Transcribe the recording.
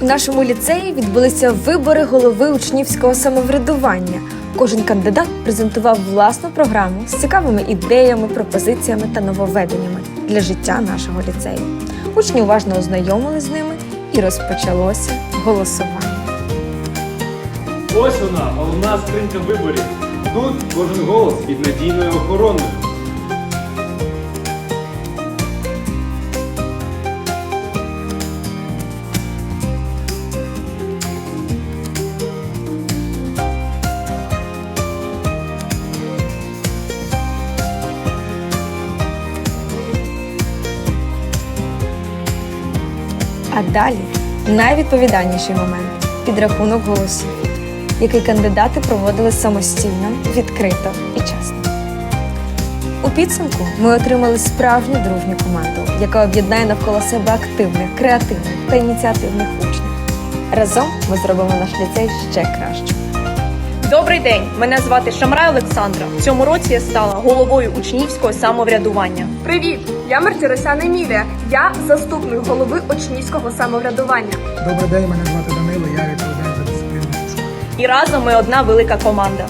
У нашому ліцеї відбулися вибори голови учнівського самоврядування. Кожен кандидат презентував власну програму з цікавими ідеями, пропозиціями та нововведеннями для життя нашого ліцею. Учні уважно ознайомились з ними і розпочалося голосування. Ось вона, головна скринька виборів. Тут кожен голос під надійною охороною. А далі найвідповідальніший момент підрахунок голосів, який кандидати проводили самостійно, відкрито і чесно. У підсумку ми отримали справжню дружню команду, яка об'єднає навколо себе активних, креативних та ініціативних учнів. Разом ми зробимо наш ліцей ще кращим. Добрий день! Мене звати Шамрай Олександра. В цьому році я стала головою учнівського самоврядування. Привіт! Я Мартіросяна Емілія. Я заступник голови учнівського самоврядування. Добрий день, мене звати Данило, я відповідаю за дисципліну. І разом ми одна велика команда.